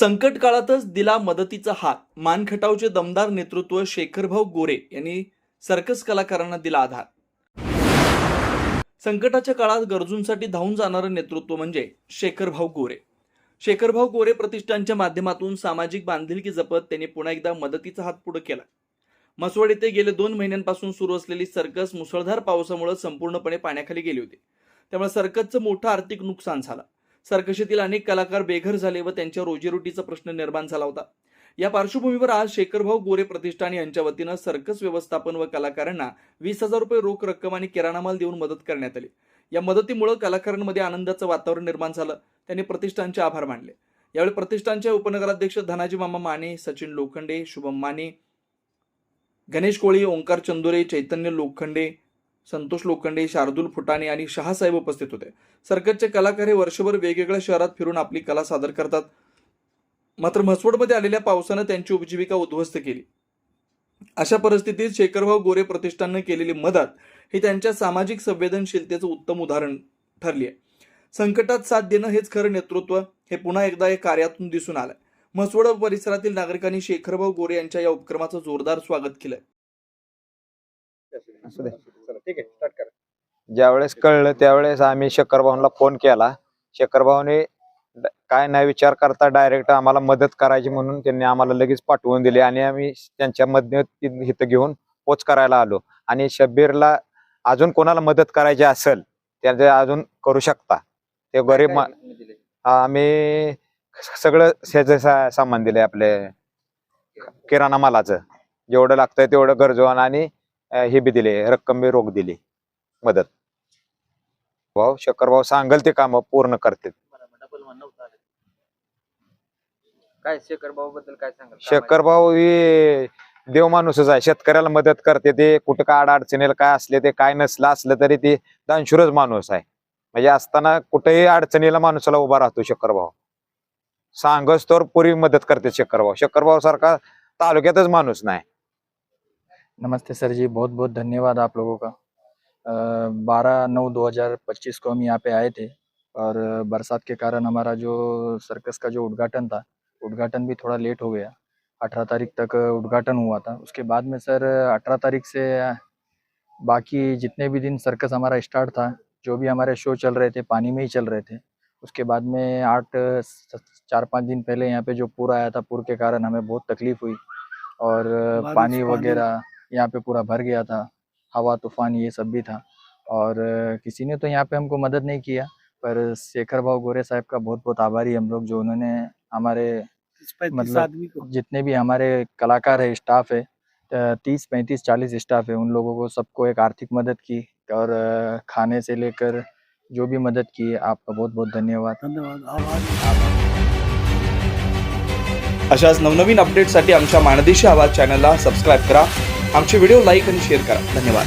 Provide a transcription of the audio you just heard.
संकट काळातच दिला मदतीचा हात. मानखटावचे दमदार नेतृत्व शेखरभाऊ गोरे यांनी सर्कस कलाकारांना दिला आधार. संकटाच्या काळात गरजूंसाठी धावून जाणारं नेतृत्व म्हणजे शेखरभाऊ गोरे. शेखरभाऊ गोरे प्रतिष्ठानच्या माध्यमातून सामाजिक बांधिलकी जपत त्यांनी पुन्हा एकदा मदतीचा हात पुढे केला. मसवड येथे गेले दोन महिन्यांपासून सुरू असलेली सर्कस मुसळधार पावसामुळे संपूर्णपणे पाण्याखाली गेली होती. त्यामुळे सर्कसचं मोठं आर्थिक नुकसान झालं. सर्कशीतील अनेक कलाकार बेघर झाले व त्यांच्या रोजीरोटीचा प्रश्न निर्माण झाला होता. या पार्श्वभूमीवर आज शेखरभाऊ गोरे प्रतिष्ठान यांच्या वतीनं सर्कस व्यवस्थापन व कलाकारांना वीस हजार रुपये रोख रक्कम आणि किराणा माल देऊन मदत करण्यात आली. या मदतीमुळे कलाकारांमध्ये आनंदाचं वातावरण निर्माण झालं. त्यांनी प्रतिष्ठानचे आभार मानले. यावेळी प्रतिष्ठानचे उपनगराध्यक्ष धनाजी मामा माने सचिन लोखंडे शुभम माने गणेश कोळी ओंकार चंदुरे चैतन्य लोखंडे संतोष लोखंडे शार्दूल फुटाणे आणि शहासाहेब उपस्थित होते. सर्कसचे कलाकार हे वर्षभर वेगवेगळ्या शहरात फिरून आपली कला सादर करतात. मात्र म्हसवडमध्ये आलेल्या पावसानं त्यांची उपजीविका उद्ध्वस्त केली. अशा परिस्थितीत शेखरभाऊ गोरे प्रतिष्ठाननं केलेली मदत ही त्यांच्या सामाजिक संवेदनशीलतेचं उत्तम उदाहरण ठरली आहे. संकटात साथ देणं हेच खरं नेतृत्व हे पुन्हा एकदा या कार्यातून दिसून आलंय. म्हसवड परिसरातील नागरिकांनी शेखरभाऊ गोरे यांच्या या उपक्रमाचं जोरदार स्वागत केलंय. ठीक आहे स्टार्ट करा. ज्यावेळेस कळलं त्यावेळेस आम्ही शक्करभाऊंना फोन केला. शक्करभाऊने ड- काय नाही विचार करता डायरेक्ट आम्हाला मदत करायची म्हणून त्यांनी आम्हाला लगेच पाठवून दिली आणि आम्ही त्यांच्या मधने ति- इथं घेऊन पोच करायला आलो. आणि शब्बीरला अजून कोणाला मदत करायची असेल त्याचे अजून करू शकता. ते गरीब? आम्ही सगळं ह्याचं सा- सामान दिले आपले किराणा मालाचं. जेवढं लागतंय तेवढं गरजवान आणि हे बी दिले रक्कम बी रोख दिली मदत. भाऊ शक्कर भाऊ सांगल ते काम पूर्ण करते काय शेखर भाऊ बद्दल काय सांगाल? शक्कर भाऊ हे देव माणूसच आहे शेतकऱ्याला मदत करते ते कुठं काय अडचणीला काय असले ते काय नसलं असलं तरी ते दानशूरच माणूस आहे. म्हणजे असताना कुठेही अडचणीला माणसाला उभा राहतो शक्कर भाऊ सांगच तर पुरी मदत करते शक्कर भाऊ शक्कर भाऊ सारखा तालुक्यातच माणूस नाही. नमस्ते सर जी बहुत बहुत धन्यवाद आप लोगों का। बारह नौ दो हज़ार पच्चीस को हम यहाँ पे आए थे और बरसात के कारण हमारा जो सर्कस का जो उद्घाटन था उद्घाटन भी थोड़ा लेट हो गया। अठारह तारीख तक उद्घाटन हुआ था। उसके बाद में सर अठारह तारीख से बाकी जितने भी दिन सर्कस हमारा स्टार्ट था जो भी हमारे शो चल रहे थे पानी में ही चल रहे थे। उसके बाद में आठ चार पाँच दिन पहले यहाँ पे जो पूर आया था पूर के कारण हमें बहुत तकलीफ़ हुई और पानी वगैरह यहाँ पे पूरा भर गया था हवा तूफान ये सब भी था। और किसी ने तो यहाँ पे हमको मदद नहीं किया पर शेखर भाव गोरे साहब का बहुत बहुत आभारी हम लोग जो उन्होंने हमारे मतलब जितने भी हमारे कलाकार है स्टाफ है तीस पैंतीस चालीस स्टाफ है उन लोगों को सबको एक आर्थिक मदद की और खाने से लेकर जो भी मदद की है आपका बहुत बहुत धन्यवाद अशाच नवनवीन अपडेटसाठी आमच्या माणदेशी आवाज चॅनलला सबस्क्राईब करा. आमचे व्हिडिओ लाईक आणि शेअर करा. धन्यवाद.